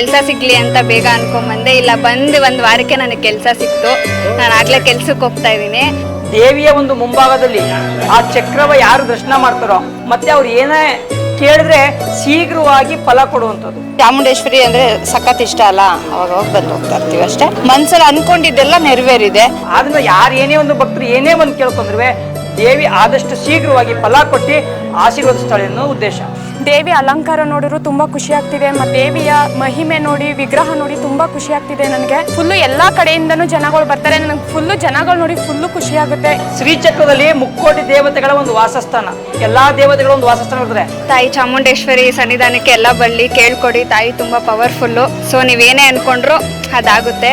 ಕೆಲಸ ಸಿಗ್ಲಿ ಅಂತ ಬೇಗ ಅನ್ಕೊಂಬಂದೆ ಇಲ್ಲ ಬಂದು ಒಂದು ವಾರಕ್ಕೆ ನನಗೆ ಕೆಲಸ ಸಿಕ್ತು. ನಾನು ಆಗ್ಲೇ ಕೆಲ್ಸಕ್ಕೆ ಹೋಗ್ತಾ ಇದ್ದೀನಿ. ದೇವಿಯ ಒಂದು ಮುಂಭಾಗದಲ್ಲಿ ಆ ಚಕ್ರವ ಯಾರು ದರ್ಶನ ಮಾಡ್ತಾರೋ ಮತ್ತೆ ಅವ್ರು ಏನೇ ಕೇಳಿದ್ರೆ ಶೀಘ್ರವಾಗಿ ಫಲ ಕೊಡುವಂಥದ್ದು. ಚಾಮುಂಡೇಶ್ವರಿ ಅಂದ್ರೆ ಸಖತ್ ಇಷ್ಟ ಅಲ್ಲ ಅವಾಗ ಹೋಗಿ ಬಂದು ಹೋಗ್ತಾ ಇರ್ತೀವಿ ಅಷ್ಟೇ. ಮನ್ಸಲ್ಲಿ ಅನ್ಕೊಂಡಿದ್ದೆಲ್ಲ ನೆರವೇರಿದೆ. ಆದ್ರಿಂದ ಯಾರು ಏನೇ ಒಂದು ಭಕ್ತರು ಏನೇ ಒಂದು ಕೇಳ್ಕೊಂಡ್ರೆ ದೇವಿ ಆದಷ್ಟು ಶೀಘ್ರವಾಗಿ ಫಲ ಕೊಟ್ಟು ಆಶೀರ್ವದಿಸ್ತಾಳೆ ಅನ್ನೋ ಉದ್ದೇಶ. ದೇವಿ ಅಲಂಕಾರ ನೋಡಿದ್ರು ತುಂಬಾ ಖುಷಿ ಆಗ್ತಿದೆ ಮತ್ತೆ ದೇವಿಯ ಮಹಿಮೆ ನೋಡಿ ವಿಗ್ರಹ ನೋಡಿ ತುಂಬಾ ಖುಷಿ ಆಗ್ತಿದೆ ನನಗೆ. ಫುಲ್ಲು ಎಲ್ಲಾ ಕಡೆಯಿಂದನೂ ಜನಗಳು ಬರ್ತಾರೆ ನನಗೆ ಫುಲ್ಲು ಜನಗಳು ನೋಡಿ ಫುಲ್ಲು ಖುಷಿ ಆಗುತ್ತೆ. ಶ್ರೀಚಕ್ರದಲ್ಲಿ ಮುಕ್ಕೋಟಿ ದೇವತೆಗಳ ಒಂದು ವಾಸಸ್ಥಾನ. ಎಲ್ಲಾ ದೇವತೆಗಳ ಒಂದು ವಾಸಸ್ಥಾನ ಇರ್ತದೆ ತಾಯಿ ಚಾಮುಂಡೇಶ್ವರಿ ಸನ್ನಿಧಾನಕ್ಕೆ ಎಲ್ಲ ಬರಲಿ ಕೇಳ್ಕೊಡಿ ತಾಯಿ ತುಂಬಾ ಪವರ್ಫುಲ್ಲು ಸೊ ನೀವೇನೇ ಅನ್ಕೊಂಡ್ರು ಅದಾಗುತ್ತೆ.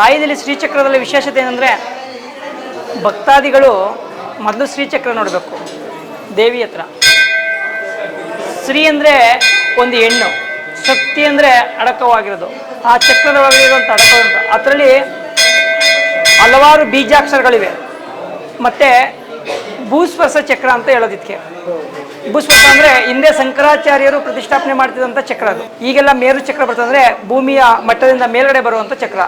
ತಾಯಿದಲ್ಲಿ ಶ್ರೀಚಕ್ರದಲ್ಲಿ ವಿಶೇಷತೆ ಏನಂದ್ರೆ ಭಕ್ತಾದಿಗಳು ಮೊದಲು ಶ್ರೀಚಕ್ರ ನೋಡಬೇಕು. ದೇವಿ ಹತ್ರ. ಶ್ರೀ ಅಂದರೆ ಒಂದು ಹೆಣ್ಣು, ಶಕ್ತಿ ಅಂದರೆ ಅಡಕವಾಗಿರೋದು. ಆ ಚಕ್ರದ ಒಳಗೆ ಇರುವಂಥ ಅಡಕ ಅಂತ ಅದರಲ್ಲಿ ಹಲವಾರು ಬೀಜಾಕ್ಷರಗಳಿವೆ. ಮತ್ತೆ ಭೂಸ್ಪರ್ಶ ಚಕ್ರ ಅಂತ ಹೇಳೋದಿಕ್ಕೆ. ಭೂಸ್ಪರ್ಶ ಅಂದ್ರೆ ಹಿಂದೆ ಶಂಕರಾಚಾರ್ಯರು ಪ್ರತಿಷ್ಠಾಪನೆ ಮಾಡ್ತಿದ್ದಂಥ ಚಕ್ರ ಅದು. ಈಗೆಲ್ಲ ಮೇರು ಚಕ್ರ ಬರ್ತದೆ ಅಂದ್ರೆ ಭೂಮಿಯ ಮಟ್ಟದಿಂದ ಮೇಲ್ಗಡೆ ಬರುವಂಥ ಚಕ್ರ.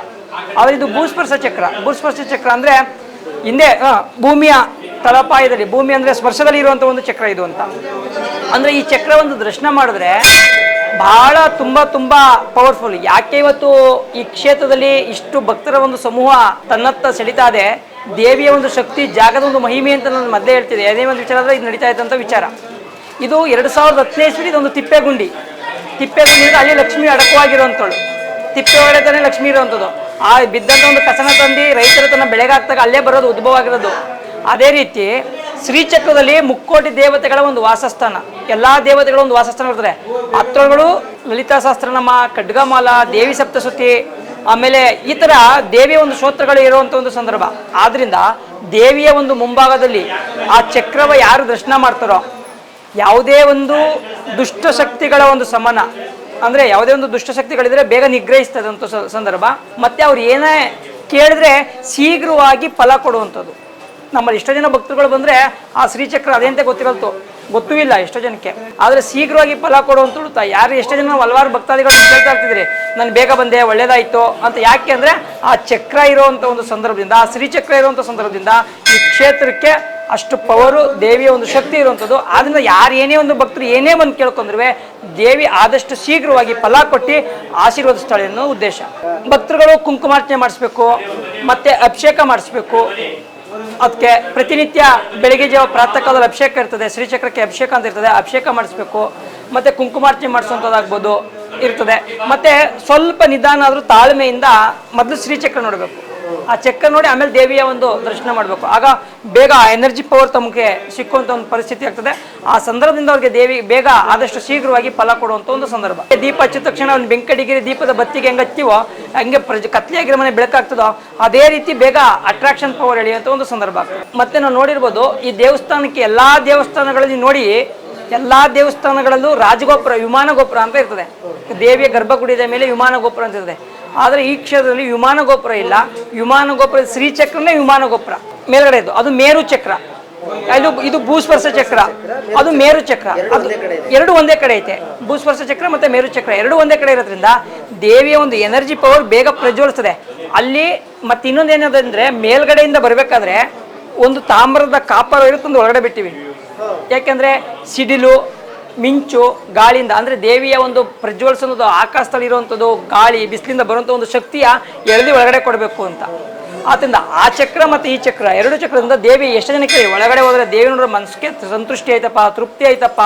ಆದ್ರೆ ಇದು ಭೂಸ್ಪರ್ಶ ಚಕ್ರ. ಭೂಸ್ಪರ್ಶ ಚಕ್ರ ಅಂದ್ರೆ ಹಿಂದೆ ಭೂಮಿಯ ತಳಪಾಯದಲ್ಲಿ ಭೂಮಿ ಅಂದ್ರೆ ಸ್ಪರ್ಶದಲ್ಲಿ ಇರುವಂಥ ಒಂದು ಚಕ್ರ ಇದು ಅಂತ. ಅಂದ್ರೆ ಈ ಚಕ್ರ ಒಂದು ದರ್ಶನ ಮಾಡಿದ್ರೆ ಬಹಳ ತುಂಬಾ ತುಂಬಾ ಪವರ್ಫುಲ್ ಯಾಕೆ ಇವತ್ತು ಈ ಕ್ಷೇತ್ರದಲ್ಲಿ ಇಷ್ಟು ಭಕ್ತರ ಒಂದು ಸಮೂಹ ತನ್ನತ್ತ ಸೆಳಿತಾ ಇದೆ? ದೇವಿಯ ಒಂದು ಶಕ್ತಿ, ಜಾಗದ ಒಂದು ಮಹಿಮೆ ಅಂತ ನಾನು ಮೊದಲೇ ಹೇಳ್ತಿದ್ದೆ. ಅದೇ ಒಂದು ವಿಚಾರ ಇದು ನಡೀತಾ ಇದ್ದಂಥ ವಿಚಾರ. ಇದು ಎರಡು ಸಾವಿರದ ಹತ್ತನೇ ಇಸ್ವಿ ಇದೊಂದು ತಿಪ್ಪೆಗುಂಡಿ. ತಿಪ್ಪೆಗುಂಡಿ ಅಂದ್ರೆ ಅಲ್ಲಿ ಲಕ್ಷ್ಮಿ ಅಡಕವಾಗಿರುವಂಥಳು ತಿಪ್ಪೆ ಒಳಗಡೆ ತಾನೇ ಲಕ್ಷ್ಮಿ ಇರುವಂಥದ್ದು ಆ ಬಿದ್ದಂಥ ಒಂದು ಕಸನ ತಂದು ರೈತರು ತನ್ನ ಬೆಳೆಗಾಗ್ತಾಗ ಅಲ್ಲೇ ಬರೋದು ಉದ್ಭವ ಆಗಿರೋದು ಅದೇ ರೀತಿ ಶ್ರೀಚಕ್ರದಲ್ಲಿ ಮುಕ್ಕೋಟಿ ದೇವತೆಗಳ ಒಂದು ವಾಸಸ್ಥಾನ. ಎಲ್ಲಾ ದೇವತೆಗಳ ಒಂದು ವಾಸಸ್ಥಾನ ಇರ್ತದೆ. ಹತ್ರಗಳು ಲಲಿತಾ ಸಹಸ್ರನಾಮ, ಖಡ್ಗಮಾಲ, ದೇವಿ ಸಪ್ತಸುತಿ ಆಮೇಲೆ ಈ ಥರ ದೇವಿಯ ಒಂದು ಸ್ತೋತ್ರಗಳು ಇರುವಂತ ಒಂದು ಸಂದರ್ಭ. ಆದ್ದರಿಂದ ದೇವಿಯ ಒಂದು ಮುಂಭಾಗದಲ್ಲಿ ಆ ಚಕ್ರವ ಯಾರು ದರ್ಶನ ಮಾಡ್ತಾರೋ, ಯಾವುದೇ ಒಂದು ದುಷ್ಟ ಶಕ್ತಿಗಳ ಒಂದು ಸಮನ, ಅಂದ್ರೆ ಯಾವುದೇ ಒಂದು ದುಷ್ಟ ಶಕ್ತಿಗಳಿದ್ರೆ ಬೇಗ ನಿಗ್ರಹಿಸ್ತದಂಥ ಸಂದರ್ಭ. ಮತ್ತೆ ಅವ್ರು ಏನೇ ಕೇಳಿದ್ರೆ ಶೀಘ್ರವಾಗಿ ಫಲ ಕೊಡುವಂಥದ್ದು. ನಮ್ಮಲ್ಲಿ ಎಷ್ಟೋ ಜನ ಭಕ್ತರುಗಳು ಬಂದರೆ ಆ ಶ್ರೀಚಕ್ರ ಅದೇಂತ ಗೊತ್ತಿರಲ್ತು ಗೊತ್ತೂ ಇಲ್ಲ ಎಷ್ಟೋ ಜನಕ್ಕೆ. ಆದರೆ ಶೀಘ್ರವಾಗಿ ಫಲ ಕೊಡು ಅಂತ ಉಳ್ತಾ ಯಾರು ಎಷ್ಟೋ ಜನ ಹಲವಾರು ಭಕ್ತಾದಿಗಳು ಕೇಳ್ತಾ ಇರ್ತಿದ್ರಿ. ನಾನು ಬೇಗ ಬಂದೆ, ಒಳ್ಳೇದಾಯಿತು ಅಂತ ಯಾಕೆ ಅಂದರೆ ಆ ಚಕ್ರ ಇರುವಂತ ಒಂದು ಸಂದರ್ಭದಿಂದ, ಆ ಶ್ರೀಚಕ್ರ ಇರುವಂಥ ಸಂದರ್ಭದಿಂದ ಈ ಕ್ಷೇತ್ರಕ್ಕೆ ಅಷ್ಟು ಪವರು, ದೇವಿಯ ಒಂದು ಶಕ್ತಿ ಇರುವಂಥದ್ದು ಆದ್ದರಿಂದ ಯಾರು ಏನೇ ಒಂದು ಭಕ್ತರು ಏನೇ ಬಂದು ಕೇಳ್ಕೊಂಡ್ರೆ ದೇವಿ ಆದಷ್ಟು ಶೀಘ್ರವಾಗಿ ಫಲ ಕೊಟ್ಟು ಆಶೀರ್ವದಿಸ್ತಾಳೆ ಅನ್ನೋ ಉದ್ದೇಶ. ಭಕ್ತರುಗಳು ಕುಂಕುಮಾರ್ಚನೆ ಮಾಡಿಸ್ಬೇಕು, ಮತ್ತು ಅಭಿಷೇಕ ಮಾಡಿಸ್ಬೇಕು. ಅದಕ್ಕೆ ಪ್ರತಿನಿತ್ಯ ಬೆಳಿಗ್ಗೆ ಜಾವ ಪ್ರಾತಃ ಕಾಲದಲ್ಲಿ ಅಭಿಷೇಕ ಇರ್ತದೆ, ಶ್ರೀಚಕ್ರಕ್ಕೆ ಅಭಿಷೇಕ ಅಂತ ಇರ್ತದೆ, ಅಭಿಷೇಕ ಮಾಡಿಸ್ಬೇಕು, ಮತ್ತೆ ಕುಂಕುಮಾರ್ಚನೆ ಮಾಡಿಸುವಂಥದ್ದಾಗ್ಬೋದು ಇರ್ತದೆ. ಮತ್ತೆ ಸ್ವಲ್ಪ ನಿಧಾನ ಆದರೂ ತಾಳ್ಮೆಯಿಂದ ಮೊದಲು ಶ್ರೀಚಕ್ರ ನೋಡಬೇಕು. ಆ ಚೆಕ್ ನೋಡಿ ಆಮೇಲೆ ದೇವಿಯ ಒಂದು ದರ್ಶನ ಮಾಡಬೇಕು. ಆಗ ಬೇಗ ಎನರ್ಜಿ ಪವರ್ ತಮಗೆ ಸಿಕ್ಕುವಂಥ ಒಂದು ಪರಿಸ್ಥಿತಿ ಆಗ್ತದೆ. ಆ ಸಂದರ್ಭದಿಂದ ಅವ್ರಿಗೆ ದೇವಿ ಬೇಗ ಆದಷ್ಟು ಶೀಘ್ರವಾಗಿ ಫಲ ಕೊಡುವಂಥ ಒಂದು ಸಂದರ್ಭ. ದೀಪ ಹಚ್ಚಿದ ತಕ್ಷಣ ಒಂದು ಬೆಂಕಡಿಗಿರಿ ದೀಪದ ಬತ್ತಿಗೆ ಹೆಂಗೆ ಹತ್ತಿವೋ, ಹಂಗೆ ಪ್ರಜ ಕತ್ಲೆಯಾಗಿರೋ ಮನೆ ಬೆಳಕಾಗ್ತದೋ, ಅದೇ ರೀತಿ ಬೇಗ ಅಟ್ರಾಕ್ಷನ್ ಪವರ್ ಎಳೆಯುವಂಥ ಒಂದು ಸಂದರ್ಭ ಆಗ್ತದೆ. ಮತ್ತೆ ನಾವು ನೋಡಿರ್ಬೋದು, ಈ ದೇವಸ್ಥಾನಕ್ಕೆ ಎಲ್ಲಾ ದೇವಸ್ಥಾನಗಳಲ್ಲಿ ನೋಡಿ, ಎಲ್ಲಾ ದೇವಸ್ಥಾನಗಳಲ್ಲೂ ರಾಜಗೋಪುರ, ವಿಮಾನ ಗೋಪುರ ಅಂತ ಇರ್ತದೆ. ದೇವಿಯ ಗರ್ಭಗುಡಿದ ಮೇಲೆ ವಿಮಾನ ಗೋಪುರ ಅಂತ ಇರ್ತದೆ. ಆದರೆ ಈ ಕ್ಷೇತ್ರದಲ್ಲಿ ವಿಮಾನ ಗೋಪುರ ಇಲ್ಲ. ವಿಮಾನ ಗೋಪುರ ಶ್ರೀಚಕ್ರನೇ ವಿಮಾನ ಗೋಪುರ. ಮೇಲ್ಗಡೆ ಇದು ಅದು ಮೇರು ಚಕ್ರ. ಇದು ಇದು ಭೂಸ್ಪರ್ಶ ಚಕ್ರ. ಅದು ಮೇರು ಚಕ್ರ. ಅದು ಎರಡು ಒಂದೇ ಕಡೆ ಐತೆ. ಭೂಸ್ಪರ್ಶ ಚಕ್ರ ಮತ್ತೆ ಮೇರು ಚಕ್ರ. ಎರಡು ಒಂದೇ ಕಡೆ ಇರೋದ್ರಿಂದ ದೇವಿಯ ಒಂದು ಎನರ್ಜಿ ಪವರ್ ಬೇಗ ಪ್ರಜ್ವಲಿಸ್ತದೆ. ಅಲ್ಲಿ ಮತ್ತೆ ಇನ್ನೊಂದು ಏನದಂದ್ರೆ ಮೇಲ್ಗಡೆಯಿಂದ ಬರಬೇಕಾದ್ರೆ ಒಂದು ತಾಮ್ರದ ಕಾಪರ್ ಇರುತ್ತೆ ಒಂದು ಒಳಗಡೆ ಬಿಟ್ಟಿವಿ. ಯಾಕೆಂದ್ರೆ ಸಿಡಿಲು ಮಿಂಚು ಗಾಳಿಯಿಂದ, ಅಂದ್ರೆ ದೇವಿಯ ಒಂದು ಪ್ರಜ್ವಲಿಸೋದು ಆಕಾಶದಲ್ಲಿ ಇರುವಂಥದ್ದು ಗಾಳಿ, ಬಿಸಿಲಿಂದ ಬರುವಂಥ ಒಂದು ಶಕ್ತಿಯ ಎಳದಿ ಒಳಗಡೆ ಕೊಡಬೇಕು ಅಂತ. ಆದ್ರಿಂದ ಆ ಚಕ್ರ ಮತ್ತು ಈ ಚಕ್ರ, ಎರಡು ಚಕ್ರದಿಂದ ದೇವಿ ಎಷ್ಟು ಜನಕ್ಕೆ ಒಳಗಡೆ ಹೋದ್ರೆ ದೇವಿ ನೋಡೋ ಮನಸ್ಸಿಗೆ ಸಂತುಷ್ಟಿ ಆಯ್ತಪ್ಪ, ತೃಪ್ತಿ ಆಯ್ತಪ್ಪ,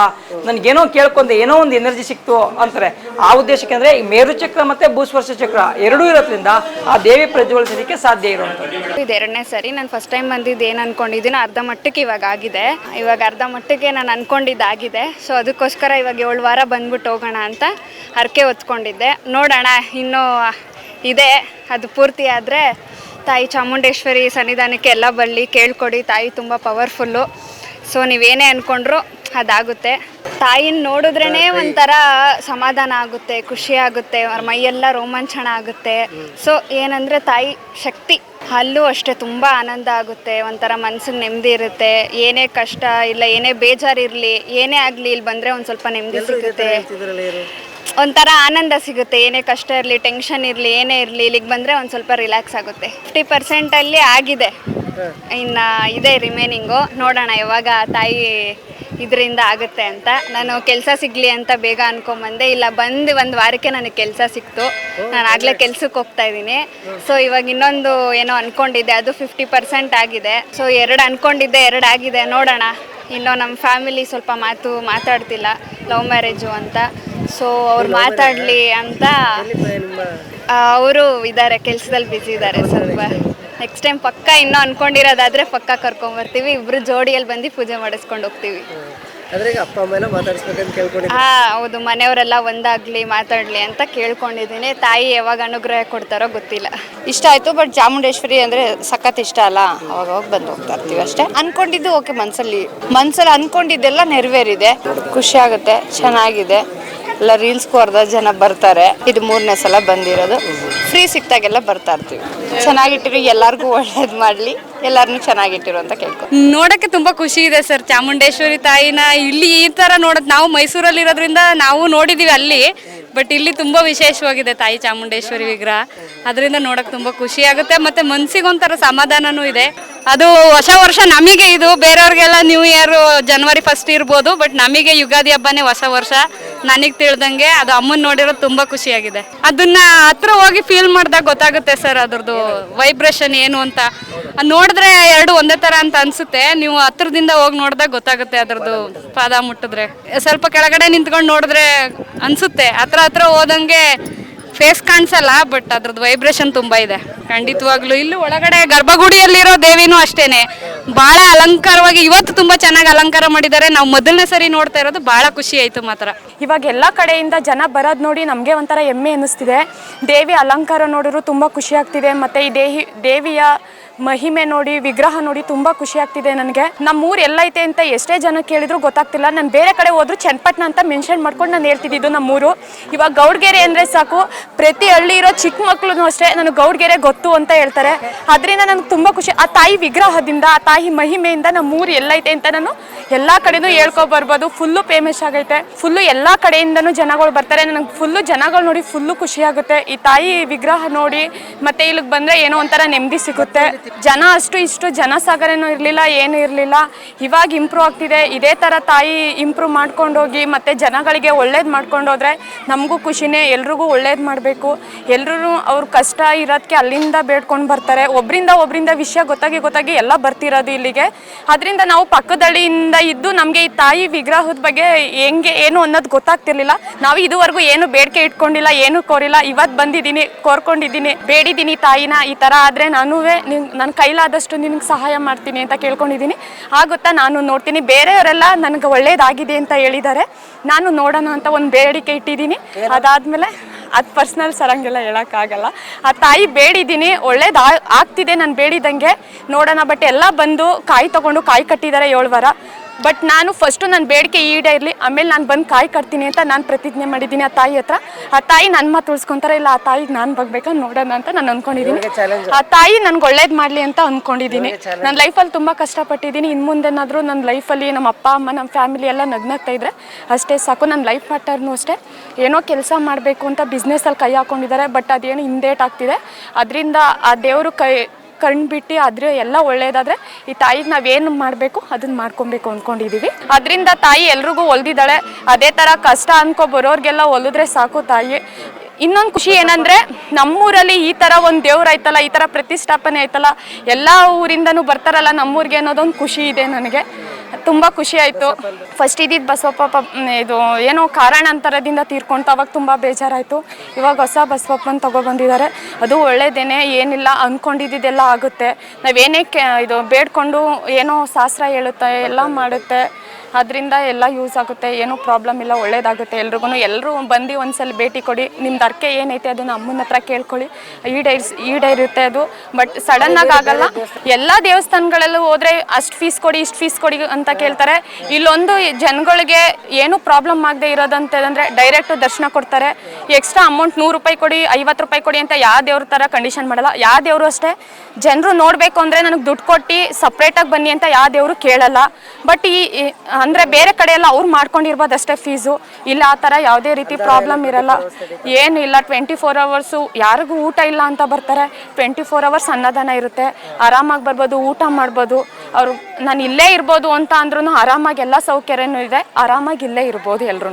ನನಗೇನೋ ಕೇಳ್ಕೊಂಡೆ, ಏನೋ ಒಂದು ಎನರ್ಜಿ ಸಿಕ್ತು ಅಂತಾರೆ. ಆ ಉದ್ದೇಶಕ್ಕೆ ಅಂದ್ರೆ ಈ ಮೇರು ಚಕ್ರ ಮತ್ತೆ ಭೂಸ್ಪರ್ಶ ಚಕ್ರ ಎರಡೂ ಇರೋದ್ರಿಂದ ಆ ದೇವಿ ಪ್ರಜ್ವಲಿಸೋದಕ್ಕೆ ಸಾಧ್ಯ ಇರುವಂಥದ್ದು. ಇದು ಎರಡನೇ ಸರಿ, ನಾನು ಫಸ್ಟ್ ಟೈಮ್ ಬಂದಿದ್ದು ಏನು ಅನ್ಕೊಂಡಿದ್ದೀನೋ ಅರ್ಧ ಮಟ್ಟಕ್ಕೆ ಇವಾಗ ಆಗಿದೆ. ಇವಾಗ ಅರ್ಧ ಮಟ್ಟಕ್ಕೆ ನಾನು ಅನ್ಕೊಂಡಿದ್ದಾಗಿದೆ. ಸೊ ಅದಕ್ಕೋಸ್ಕರ ಇವಾಗ ಏಳು ವಾರ ಬಂದ್ಬಿಟ್ಟು ಹೋಗೋಣ ಅಂತ ಹರಕೆ ಹೊತ್ಕೊಂಡಿದ್ದೆ. ನೋಡೋಣ, ಇನ್ನೂ ಇದೆ, ಅದು ಪೂರ್ತಿ ಆದರೆ ತಾಯಿ ಚಾಮುಂಡೇಶ್ವರಿ ಸನ್ನಿಧಾನಕ್ಕೆ ಎಲ್ಲ ಬರಲಿ ಕೇಳ್ಕೊಡಿ. ತಾಯಿ ತುಂಬ ಪವರ್ಫುಲ್ಲು ಸೊ ನೀವೇನೇ ಅಂದ್ಕೊಂಡ್ರು ಅದಾಗುತ್ತೆ. ತಾಯಿನ ನೋಡಿದ್ರೇ ಒಂಥರ ಸಮಾಧಾನ ಆಗುತ್ತೆ ಖುಷಿ ಆಗುತ್ತೆ ಅವ್ರ ಮೈಯೆಲ್ಲ ರೋಮಾಂಚನ ಆಗುತ್ತೆ. ಸೊ ಏನಂದರೆ ತಾಯಿ ಶಕ್ತಿ ಅಲ್ಲೂ ಅಷ್ಟೇ ತುಂಬ ಆನಂದ ಆಗುತ್ತೆ. ಒಂಥರ ಮನ್ಸಿಗೆ ನೆಮ್ಮದಿ ಇರುತ್ತೆ. ಏನೇ ಕಷ್ಟ ಇಲ್ಲ ಏನೇ ಬೇಜಾರಿರಲಿ ಏನೇ ಆಗಲಿ ಇಲ್ಲಿ ಬಂದರೆ ಒಂದು ಸ್ವಲ್ಪ ನೆಮ್ಮದಿ ಸಿಗುತ್ತೆ. ಒಂಥರ ಆನಂದ ಸಿಗುತ್ತೆ. ಏನೇ ಕಷ್ಟ ಇರಲಿ ಟೆನ್ಷನ್ ಇರಲಿ ಏನೇ ಇರಲಿ ಇಲ್ಲಿಗೆ ಬಂದರೆ ಒಂದು ಸ್ವಲ್ಪ ರಿಲ್ಯಾಕ್ಸ್ ಆಗುತ್ತೆ. ಫಿಫ್ಟಿ ಪರ್ಸೆಂಟಲ್ಲಿ ಆಗಿದೆ. ಇನ್ನು ಇದೆ ರಿಮೇನಿಂಗು ನೋಡೋಣ ಯಾವಾಗ ತಾಯಿ ಇದರಿಂದ ಆಗುತ್ತೆ ಅಂತ. ನಾನು ಕೆಲಸ ಸಿಗಲಿ ಅಂತ ಬೇಗ ಅನ್ಕೊಂಬಂದೆ ಇಲ್ಲ ಬಂದು ಒಂದು ವಾರಕ್ಕೆ ನನಗೆ ಕೆಲಸ ಸಿಕ್ತು. ನಾನು ಆಗಲೇ ಕೆಲ್ಸಕ್ಕೆ ಹೋಗ್ತಾ ಇದ್ದೀನಿ. ಸೊ ಇವಾಗ ಇನ್ನೊಂದು ಏನೋ ಅಂದ್ಕೊಂಡಿದ್ದೆ ಅದು ಫಿಫ್ಟಿ ಪರ್ಸೆಂಟ್ ಆಗಿದೆ. ಸೊ ಎರಡು ಅಂದ್ಕೊಂಡಿದ್ದೆ ಎರಡು ಆಗಿದೆ. ನೋಡೋಣ. ಇನ್ನೂ ನಮ್ಮ ಫ್ಯಾಮಿಲಿ ಸ್ವಲ್ಪ ಮಾತು ಮಾತಾಡ್ತಿಲ್ಲ ಲವ್ ಮ್ಯಾರೇಜು ಅಂತ. ಸೊ ಅವ್ರು ಮಾತಾಡಲಿ ಅಂತ ಅವರು ಇದ್ದಾರೆ ಕೆಲಸದಲ್ಲಿ ಬಿಜಿ ಇದ್ದಾರೆ ಸ್ವಲ್ಪ. ನೆಕ್ಸ್ಟ್ ಟೈಮ್ ಪಕ್ಕ ಇನ್ನೂ ಅನ್ಕೊಂಡಿರೋದಾದ್ರೆ ಪಕ್ಕ ಕರ್ಕೊಂಬರ್ತೀವಿ ಇಬ್ರು ಜೋಡಿಯಲ್ಲಿ ಬಂದು ಪೂಜೆ ಮಾಡಿಸ್ಕೊಂಡು ಹೋಗ್ತೀವಿ. ಹಾ ಹೌದು ಮನೆಯವರೆಲ್ಲ ಒಂದಾಗ್ಲಿ ಮಾತಾಡ್ಲಿ ಅಂತ ಕೇಳ್ಕೊಂಡಿದ್ದೀನಿ. ತಾಯಿ ಯಾವಾಗ ಅನುಗ್ರಹ ಕೊಡ್ತಾರೋ ಗೊತ್ತಿಲ್ಲ. ಇಷ್ಟ ಆಯ್ತು ಬಟ್ ಚಾಮುಂಡೇಶ್ವರಿ ಅಂದ್ರೆ ಸಖತ್ ಇಷ್ಟ ಅಲ್ಲ. ಅವಾಗ ಹೋಗಿ ಬಂದು ಹೋಗ್ತಾ ಇರ್ತೀವಿ ಅಷ್ಟೇ. ಅನ್ಕೊಂಡಿದ್ದು ಓಕೆ ಮನ್ಸಲ್ಲಿ ಮನ್ಸಲ್ಲಿ ಅನ್ಕೊಂಡಿದ್ದೆಲ್ಲ ನೆರವೇರಿದೆ. ಖುಷಿ ಆಗುತ್ತೆ ಚೆನ್ನಾಗಿದೆ. ಎಲ್ಲ ರೀಲ್ಸ್ಗೂ ಅರ್ಧ ಜನ ಬರ್ತಾರೆ. ಇದು ಮೂರನೇ ಸಲ ಬಂದಿರೋದು. ಫ್ರೀ ಸಿಕ್ತಾಗೆಲ್ಲ ಬರ್ತಾ ಇರ್ತೀವಿ. ಚೆನ್ನಾಗಿಟ್ಟಿರಿ, ಎಲ್ಲರಿಗೂ ಒಳ್ಳೇದು ಮಾಡಲಿ. ಎಲ್ಲರನ್ನೂ ಚೆನ್ನಾಗಿಟ್ಟಿರು ಅಂತ ಕೇಳ್ಕೊ ನೋಡಕ್ಕೆ ತುಂಬಾ ಖುಷಿ ಇದೆ ಸರ್. ಚಾಮುಂಡೇಶ್ವರಿ ತಾಯಿನ ಇಲ್ಲಿ ಈ ತರ ನೋಡೋದು ನಾವು ಮೈಸೂರಲ್ಲಿ ಇರೋದ್ರಿಂದ ನಾವು ನೋಡಿದೀವಿ ಅಲ್ಲಿ ಬಟ್ ಇಲ್ಲಿ ತುಂಬಾ ವಿಶೇಷವಾಗಿದೆ ತಾಯಿ ಚಾಮುಂಡೇಶ್ವರಿ ವಿಗ್ರಹ. ಅದರಿಂದ ನೋಡಕ್ ತುಂಬಾ ಖುಷಿ ಆಗುತ್ತೆ. ಮತ್ತೆ ಮನ್ಸಿಗೆ ಒಂಥರ ಸಮಾಧಾನನೂ ಇದೆ. ಅದು ಹೊಸ ವರ್ಷ ನಮಗೆ ಇದು, ಬೇರೆಯವ್ರಿಗೆಲ್ಲ ನ್ಯೂ ಇಯರ್ ಜನವರಿ ಫಸ್ಟ್ ಇರ್ಬೋದು ಬಟ್ ನಮಗೆ ಯುಗಾದಿ ಹಬ್ಬನೇ ಹೊಸ ವರ್ಷ. ನನಗೆ ತಿಳಿದಂಗೆ ಅದು ಅಮ್ಮನ್ ನೋಡಿರೋದು ತುಂಬಾ ಖುಷಿಯಾಗಿದೆ. ಅದನ್ನ ಹತ್ರ ಹೋಗಿ ಫೀಲ್ ಮಾಡಿದಾಗ ಗೊತ್ತಾಗುತ್ತೆ ಸರ್ ಅದ್ರದ್ದು ವೈಬ್ರೇಷನ್ ಏನು ಅಂತ. ನೋಡಿದ್ರೆ ಎರಡು ಒಂದೇ ತರ ಅಂತ ಅನ್ಸುತ್ತೆ. ನೀವು ಹತ್ರದಿಂದ ಹೋಗಿ ನೋಡಿದಾಗ ಗೊತ್ತಾಗುತ್ತೆ ಅದ್ರದ್ದು ಪಾದ ಮುಟ್ಟಿದ್ರೆ. ಸ್ವಲ್ಪ ಕೆಳಗಡೆ ನಿಂತ್ಕೊಂಡು ನೋಡಿದ್ರೆ ಅನ್ಸುತ್ತೆ. ಹತ್ರ ಹತ್ರ ಹೋದಂಗೆ ಫೇಸ್ ಕಾಣಿಸಲ್ಲ ಬಟ್ ಅದ್ರದ್ದು ವೈಬ್ರೇಷನ್ ತುಂಬಾ ಇದೆ. ಖಂಡಿತವಾಗ್ಲೂ ಇಲ್ಲಿ ಒಳಗಡೆ ಗರ್ಭಗುಡಿಯಲ್ಲಿರೋ ದೇವಿನೂ ಅಷ್ಟೇನೆ. ಬಹಳ ಅಲಂಕಾರವಾಗಿ ಇವತ್ತು ತುಂಬಾ ಚೆನ್ನಾಗಿ ಅಲಂಕಾರ ಮಾಡಿದ್ದಾರೆ. ನಾವು ಮೊದಲನೇ ಸರಿ ನೋಡ್ತಾ ಇರೋದು ಬಹಳ ಖುಷಿ ಆಯ್ತು ಮಾತ್ರ. ಇವಾಗ ಎಲ್ಲ ಕಡೆಯಿಂದ ಜನ ಬರೋದು ನೋಡಿ ನಮಗೆ ಒಂಥರ ಹೆಮ್ಮೆ ಅನ್ನಿಸ್ತಿದೆ. ದೇವಿ ಅಲಂಕಾರ ನೋಡಿದ್ರು ತುಂಬ ಖುಷಿ ಆಗ್ತಿದೆ. ಮತ್ತು ಈ ದೇಹಿ ದೇವಿಯ ಮಹಿಮೆ ನೋಡಿ, ವಿಗ್ರಹ ನೋಡಿ ತುಂಬ ಖುಷಿ ಆಗ್ತಿದೆ ನನಗೆ. ನಮ್ಮ ಊರು ಎಲ್ಲೈತೆ ಅಂತ ಎಷ್ಟೇ ಜನ ಕೇಳಿದ್ರು ಗೊತ್ತಾಗ್ತಿಲ್ಲ. ನಾನು ಬೇರೆ ಕಡೆ ಹೋದ್ರು ಚನ್ನಪಟ್ಟಣ ಅಂತ ಮೆನ್ಷನ್ ಮಾಡ್ಕೊಂಡು ನಾನು ಹೇಳ್ತಿದ್ದು ನಮ್ಮೂರು. ಇವಾಗ ಗೌಡ್ಗೆರೆ ಅಂದರೆ ಸಾಕು, ಪ್ರತಿ ಹಳ್ಳಿ ಇರೋ ಚಿಕ್ಕ ಮಕ್ಳು ಅಷ್ಟೇ ನನಗೆ ಗೌಡ್ಗೆರೆ ಗೊತ್ತು ಅಂತ ಹೇಳ್ತಾರೆ. ಅದರಿಂದ ನನಗೆ ತುಂಬ ಖುಷಿ. ಆ ತಾಯಿ ವಿಗ್ರಹದಿಂದ, ಆ ತಾಯಿ ಮಹಿಮೆಯಿಂದ ನಮ್ಮ ಊರು ಎಲ್ಲೈತೆ ಅಂತ ನಾನು ಎಲ್ಲ ಕಡೆನೂ ಹೇಳ್ಕೊ ಬರ್ಬೋದು. ಫುಲ್ಲು ಫೇಮಸ್ ಆಗೈತೆ. ಫುಲ್ಲು ಎಲ್ಲ ಕಡೆಯಿಂದನೂ ಜನಗಳು ಬರ್ತಾರೆ. ನನಗೆ ಫುಲ್ಲು ಜನಗಳು ನೋಡಿ ಫುಲ್ಲು ಖುಷಿ ಆಗುತ್ತೆ. ಈ ತಾಯಿ ವಿಗ್ರಹ ನೋಡಿ, ಮತ್ತೆ ಇಲ್ಲಿಗೆ ಬಂದರೆ ಏನೋ ಒಂಥರ ನೆಮ್ಮದಿ ಸಿಗುತ್ತೆ. ಜನ ಅಷ್ಟು ಇಷ್ಟು ಜನಸಾಗರನೂ ಇರಲಿಲ್ಲ, ಏನು ಇರಲಿಲ್ಲ. ಇವಾಗ ಇಂಪ್ರೂವ್ ಆಗ್ತಿದೆ. ಇದೇ ಥರ ತಾಯಿ ಇಂಪ್ರೂವ್ ಮಾಡ್ಕೊಂಡೋಗಿ ಮತ್ತು ಜನಗಳಿಗೆ ಒಳ್ಳೇದು ಮಾಡ್ಕೊಂಡೋದ್ರೆ ನಮಗೂ ಖುಷಿನೇ, ಎಲ್ರಿಗೂ ಒಳ್ಳೇದು ಮಾಡಬೇಕು. ಎಲ್ಲರೂ ಅವ್ರ ಕಷ್ಟ ಇರೋದಕ್ಕೆ ಅಲ್ಲಿಂದ ಬೇಡ್ಕೊಂಡು ಬರ್ತಾರೆ. ಒಬ್ಬರಿಂದ ಒಬ್ಬರಿಂದ ವಿಷಯ ಗೊತ್ತಾಗಿ ಗೊತ್ತಾಗಿ ಎಲ್ಲ ಬರ್ತಿರೋದು ಇಲ್ಲಿಗೆ. ಅದರಿಂದ ನಾವು ಪಕ್ಕದಳ್ಳಿಯಿಂದ ಇದ್ದು ನಮಗೆ ಈ ತಾಯಿ ವಿಗ್ರಹದ ಬಗ್ಗೆ ಹೆಂಗೆ, ಏನು ಅನ್ನೋದು ಗೊತ್ತಾಗ್ತಿರ್ಲಿಲ್ಲ. ನಾವು ಇದುವರೆಗೂ ಏನು ಬೇಡಿಕೆ ಇಟ್ಕೊಂಡಿಲ್ಲ, ಏನು ಕೋರಿಲ್ಲ. ಇವತ್ತು ಬಂದಿದ್ದೀನಿ, ಕೋರ್ಕೊಂಡಿದ್ದೀನಿ, ಬೇಡಿದ್ದೀನಿ ತಾಯಿನ ಈ ಥರ ಆದರೆ ನಾನೂ ನನ್ನ ಕೈಲಾದಷ್ಟು ನಿನಗೆ ಸಹಾಯ ಮಾಡ್ತೀನಿ ಅಂತ ಕೇಳ್ಕೊಂಡಿದ್ದೀನಿ. ಆಗುತ್ತಾ ನಾನು ನೋಡ್ತೀನಿ, ಬೇರೆಯವರೆಲ್ಲ ನನಗೆ ಒಳ್ಳೇದಾಗಿದೆ ಅಂತ ಹೇಳಿದ್ದಾರೆ. ನಾನು ನೋಡೋಣ ಅಂತ ಒಂದು ಬೇಡಿಕೆ ಇಟ್ಟಿದ್ದೀನಿ. ಅದಾದಮೇಲೆ ಅದು ಪರ್ಸ್ನಲ್ ಸರಂಗೆಲ್ಲ ಹೇಳೋಕ್ಕಾಗಲ್ಲ. ಆ ತಾಯಿ ಬೇಡಿದ್ದೀನಿ, ಒಳ್ಳೇದು ಆಗ್ತಿದೆ, ನಾನು ಬೇಡಿದಂಗೆ ನೋಡೋಣ, ಬಟ್ ಎಲ್ಲ ಬಂದು ಕಾಯಿ ತಗೊಂಡು ಕಾಯಿ ಕಟ್ಟಿದ್ದಾರೆ ಏಳು ವಾರ ಬಟ್ ನಾನು ಫಸ್ಟು ನನ್ನ ಬೇಡಿಕೆ ಈಡೇರಲಿ ಆಮೇಲೆ ನಾನು ಬಂದು ಕಾಯಿ ಕಟ್ತೀನಿ ಅಂತ ನಾನು ಪ್ರತಿಜ್ಞೆ ಮಾಡಿದ್ದೀನಿ ಆ ತಾಯಿ ಹತ್ರ. ಆ ತಾಯಿ ನನ್ನ ಮಾತು ಉಳಿಸ್ಕೊಂತಾರೆ ಇಲ್ಲ ಆ ತಾಯಿಗೆ ನಾನು ಬಗ್ಬೇಕಾ ನೋಡೋಣ ಅಂತ ನಾನು ಅಂದ್ಕೊಂಡಿದ್ದೀನಿ ಆ ತಾಯಿ ನನ್ಗೆ ಒಳ್ಳೇದು ಮಾಡಲಿ ಅಂತ ಅಂದ್ಕೊಂಡಿದ್ದೀನಿ ನನ್ನ ಲೈಫಲ್ಲಿ ತುಂಬ ಕಷ್ಟಪಟ್ಟಿದ್ದೀನಿ. ಇನ್ನು ಮುಂದೆನಾದರೂ ನನ್ನ ಲೈಫಲ್ಲಿ ನಮ್ಮ ಅಪ್ಪ ಅಮ್ಮ ನಮ್ಮ ಫ್ಯಾಮಿಲಿ ಎಲ್ಲ ನಗ್ನಾಗ್ತಾ ಇದ್ರೆ ಅಷ್ಟೇ ಸಾಕು. ನನ್ನ ಲೈಫ್ ಪಾರ್ಟ್ನರ್ನು ಅಷ್ಟೇ. ಏನೋ ಕೆಲಸ ಮಾಡಬೇಕು ಅಂತ ಬಿಸ್ನೆಸ್ಸಲ್ಲಿ ಕೈ ಹಾಕ್ಕೊಂಡಿದ್ದಾರೆ ಬಟ್ ಅದೇನು ಹಿಂದೇಟ್ ಆಗ್ತಿದೆ. ಅದರಿಂದ ಆ ದೇವರು ಕೈ ಕಣ್ಬಿಟ್ಟು ಅದ್ರ ಎಲ್ಲ ಒಳ್ಳೇದಾದ್ರೆ ಈ ತಾಯಿಗೆ ನಾವೇನು ಮಾಡಬೇಕು? ಅದನ್ನ ಮಾಡ್ಕೊಬೇಕು ಅಂದ್ಕೊಂಡಿದ್ದೀವಿ ಅದರಿಂದ ತಾಯಿ ಎಲ್ರಿಗೂ ಹೊಲ್ದಿದ್ದಾಳೆ ಅದೇ ಥರ ಕಷ್ಟ ಅನ್ಕೊ ಬರೋರಿಗೆಲ್ಲ ಒಲಿದ್ರೆ ಸಾಕು ತಾಯಿ. ಇನ್ನೊಂದು ಖುಷಿ ಏನಂದ್ರೆ ನಮ್ಮೂರಲ್ಲಿ ಈ ಥರ ಒಂದು ದೇವ್ರು ಆಯ್ತಲ್ಲ, ಈ ಥರ ಪ್ರತಿಷ್ಠಾಪನೆ ಆಯ್ತಲ್ಲ, ಎಲ್ಲ ಊರಿಂದನೂ ಬರ್ತಾರಲ್ಲ ನಮ್ಮೂರಿಗೆ ಅನ್ನೋದೊಂದು ಖುಷಿ ಇದೆ ನನಗೆ. ತುಂಬ ಖುಷಿ ಆಯಿತು. ಫಸ್ಟ್ ಇದ್ದಿದ್ದು ಬಸವಪ್ಪ ಇದು ಏನೋ ಕಾರಣಾಂತರದಿಂದ ತೀರ್ಕೊಂತ ಅವಾಗ ತುಂಬ ಬೇಜಾರಾಯಿತು. ಇವಾಗ ಹೊಸ ಬಸವಪ್ಪನ ತಗೊಬಂದಿದ್ದಾರೆ ಅದು ಒಳ್ಳೇದೇನೆ, ಏನಿಲ್ಲ ಅಂದ್ಕೊಂಡಿದ್ದೆಲ್ಲ ಆಗುತ್ತೆ. ನಾವೇನೇ ಕೆ, ಇದು ಬೇಡ್ಕೊಂಡು ಏನೋ ಶಾಸ್ತ್ರ ಹೇಳುತ್ತೆ, ಎಲ್ಲ ಮಾಡುತ್ತೆ. ಅದರಿಂದ ಎಲ್ಲ ಯೂಸ್ ಆಗುತ್ತೆ, ಏನೂ ಪ್ರಾಬ್ಲಮ್ ಇಲ್ಲ, ಒಳ್ಳೇದಾಗುತ್ತೆ. ಎಲ್ರಿಗೂ ಎಲ್ಲರೂ ಬಂದು ಒಂದ್ಸಲ ಭೇಟಿ ಕೊಡಿ. ನಿಮ್ದು ಅರ್ಕೆ ಏನೈತೆ ಅದನ್ನು ಅಮ್ಮನ ಹತ್ರ ಕೇಳ್ಕೊಳ್ಳಿ. ಈಡೇರ್ಸ್ ಈಡೇರುತ್ತೆ ಅದು. ಬಟ್ ಸಡನ್ನಾಗಿ ಆಗಲ್ಲ. ಎಲ್ಲ ದೇವಸ್ಥಾನಗಳಲ್ಲೂ ಹೋದರೆ ಅಷ್ಟು ಫೀಸ್ ಕೊಡಿ, ಇಷ್ಟು ಫೀಸ್ ಕೊಡಿ ಅಂತ ಕೇಳ್ತಾರೆ. ಇಲ್ಲೊಂದು ಜನಗಳಿಗೆ ಏನು ಪ್ರಾಬ್ಲಮ್ ಆಗದೆ ಇರೋದಂತಂದರೆ ಡೈರೆಕ್ಟ್ ದರ್ಶನ ಕೊಡ್ತಾರೆ. ಎಕ್ಸ್ಟ್ರಾ ಅಮೌಂಟ್ ನೂರು ರೂಪಾಯಿ ಕೊಡಿ, ಐವತ್ತು ರೂಪಾಯಿ ಕೊಡಿ ಅಂತ ಯಾವ ದೇವ್ರ ಥರ ಕಂಡೀಷನ್ ಮಾಡಲ್ಲ. ಯಾವ ದೇವರು ಅಷ್ಟೇ. ಜನರು ನೋಡಬೇಕು ಅಂದರೆ ನನಗೆ ದುಡ್ಡು ಕೊಟ್ಟು ಸಪ್ರೇಟಾಗಿ ಬನ್ನಿ ಅಂತ ಯಾವ ದೇವರು ಕೇಳಲ್ಲ. ಬಟ್ ಈ ಈ- ಅಂದರೆ ಬೇರೆ ಕಡೆ ಎಲ್ಲ ಅವ್ರು ಮಾಡ್ಕೊಂಡಿರ್ಬೋದು ಅಷ್ಟೇ ಫೀಸು ಇಲ್ಲ ಆ ಥರ ಯಾವುದೇ ರೀತಿ ಪ್ರಾಬ್ಲಮ್ ಇರಲ್ಲ. ಏನು ಇಲ್ಲ ಟ್ವೆಂಟಿ ಫೋರ್ ಅವರ್ಸು ಯಾರಿಗೂ ಊಟ ಇಲ್ಲ ಅಂತ ಬರ್ತಾರೆ. ಟ್ವೆಂಟಿ ಫೋರ್ ಅವರ್ಸ್ ಅನ್ನದಾನ ಇರುತ್ತೆ. ಆರಾಮಾಗಿ ಬರ್ಬೋದು ಊಟ ಮಾಡ್ಬೋದು. ಅವರು ನಾನು ಇಲ್ಲೇ ಇರ್ಬೋದು ಅಂತ ಅಂದ್ರೂ ಆರಾಮಾಗಿ ಎಲ್ಲ ಸೌಕರ್ಯನೂ ಇದೆ. ಆರಾಮಾಗಿ ಇಲ್ಲೇ ಇರ್ಬೋದು ಎಲ್ಲರೂ